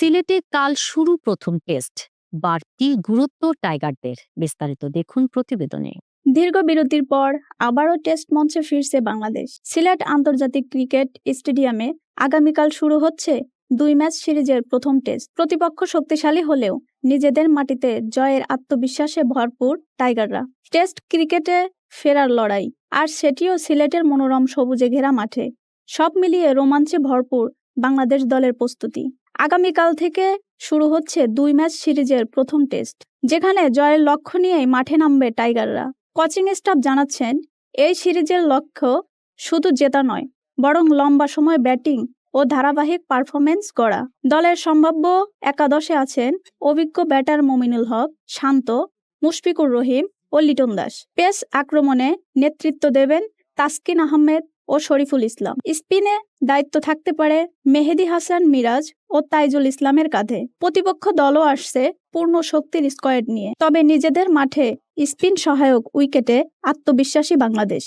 সিলেটে কাল শুরু প্রথম টেস্ট। বাড়তি গুরুত্ব টাইগারদের। বিস্তারিত দেখুন প্রতিবেদনে। দীর্ঘ বিরতির পর আবারও টেস্ট মঞ্চে ফিরছে বাংলাদেশ। সিলেট আন্তর্জাতিক ক্রিকেট স্টেডিয়ামে আগামীকাল শুরু হচ্ছে দুই ম্যাচ সিরিজের প্রথম টেস্ট। প্রতিপক্ষ শক্তিশালী হলেও নিজেদের মাটিতে জয়ের আত্মবিশ্বাসে ভরপুর টাইগাররা। টেস্ট ক্রিকেটে ফেরার লড়াই, আর সেটিও সিলেটের মনোরম সবুজে ঘেরা মাঠে। সব মিলিয়ে রোমাঞ্চে ভরপুর বাংলাদেশ দলের প্রস্তুতি। আগামীকাল থেকে শুরু হচ্ছে দুই ম্যাচ সিরিজের প্রথম টেস্ট, যেখানে জয়ের লক্ষ্য নিয়েই মাঠে নামবে টাইগাররা। কোচিং স্টাফ জানাচ্ছেন, এই সিরিজের লক্ষ্য শুধু জেতা নয়, বরং লম্বা সময় ব্যাটিং ও ধারাবাহিক পারফরমেন্স গড়া। দলের সম্ভাব্য একাদশে আছেন অভিজ্ঞ ব্যাটার মমিনুল হক, শান্ত, মুশফিকুর রহিম ও লিটন দাস। পেস আক্রমণে নেতৃত্ব দেবেন তাসকিন আহমেদ ও শরীফুল ইসলাম। স্পিনে দায়িত্ব থাকতে পারে মেহেদি হাসান মিরাজ ও তাইজুল ইসলামের কাঁধে। প্রতিপক্ষ দলও আসছে পূর্ণ শক্তির স্কোয়াড নিয়ে। তবে নিজেদের মাঠে স্পিন সহায়ক উইকেটে আত্মবিশ্বাসী বাংলাদেশ।